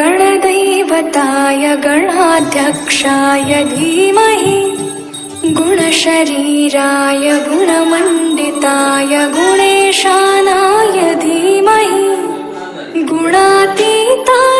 गणदैवताय गणाध्यक्षाय धीमहि गुणशरीराय गुणमण्डिताय गुणेशानाय धीमहि गुणातीताय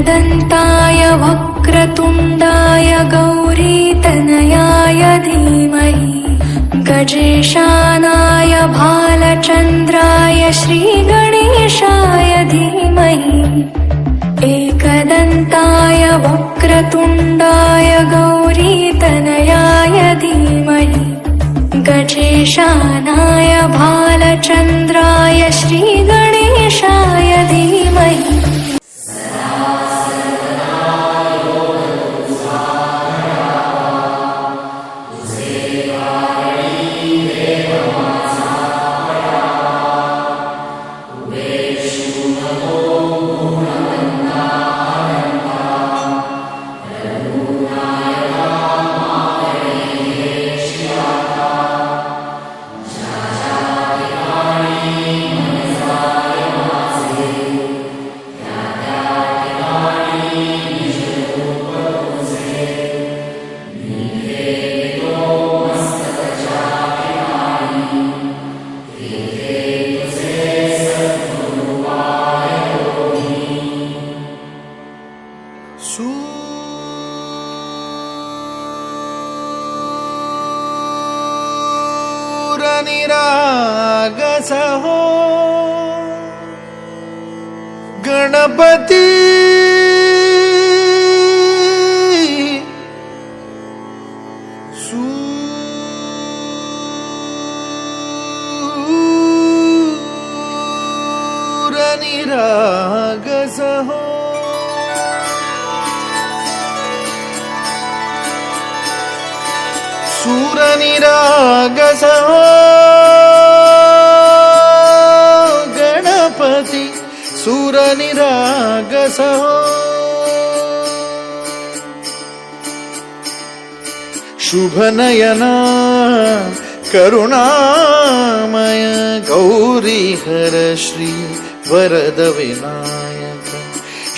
एकदन्ताय सूरनिरागसहो गणपती सूरनिरागसहो सूरनिरागसहो गणपति सूरनिरागसहो शुभनयना करुणामय गौरीहर श्री वरद विनायक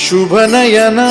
शुभनयना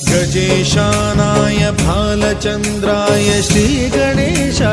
गजेशानाय भालचन्द्राय श्रीगणेशाय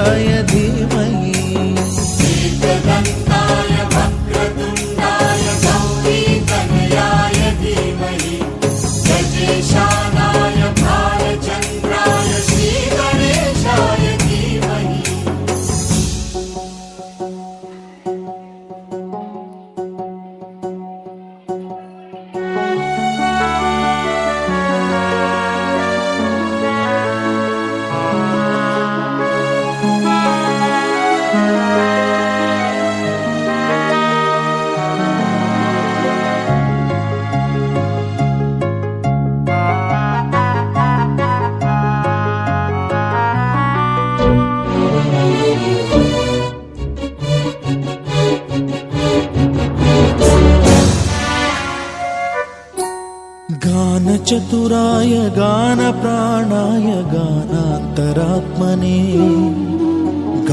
गानचतुराय गानप्राणाय गानान्तरात्मने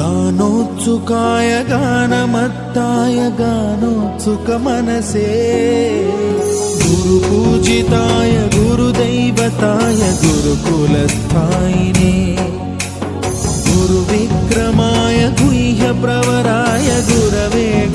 గానోత్సుకాయ గానమత్తాయ గానోత్సుక మనసే. గురు పూజితాయ గురుదైవతాయ గురుకులస్థాయినే. గురు విక్రమాయ గుహ్య ప్రవరాయ గురవే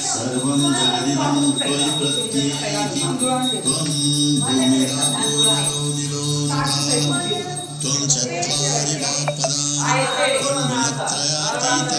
सर्वं जगदिदं त्वयि प्रत्येकि त्वं भूमिरापोलो निलोनिका त्वं चत्वारि वाक्पदानि त्वं गुणत्रयातीत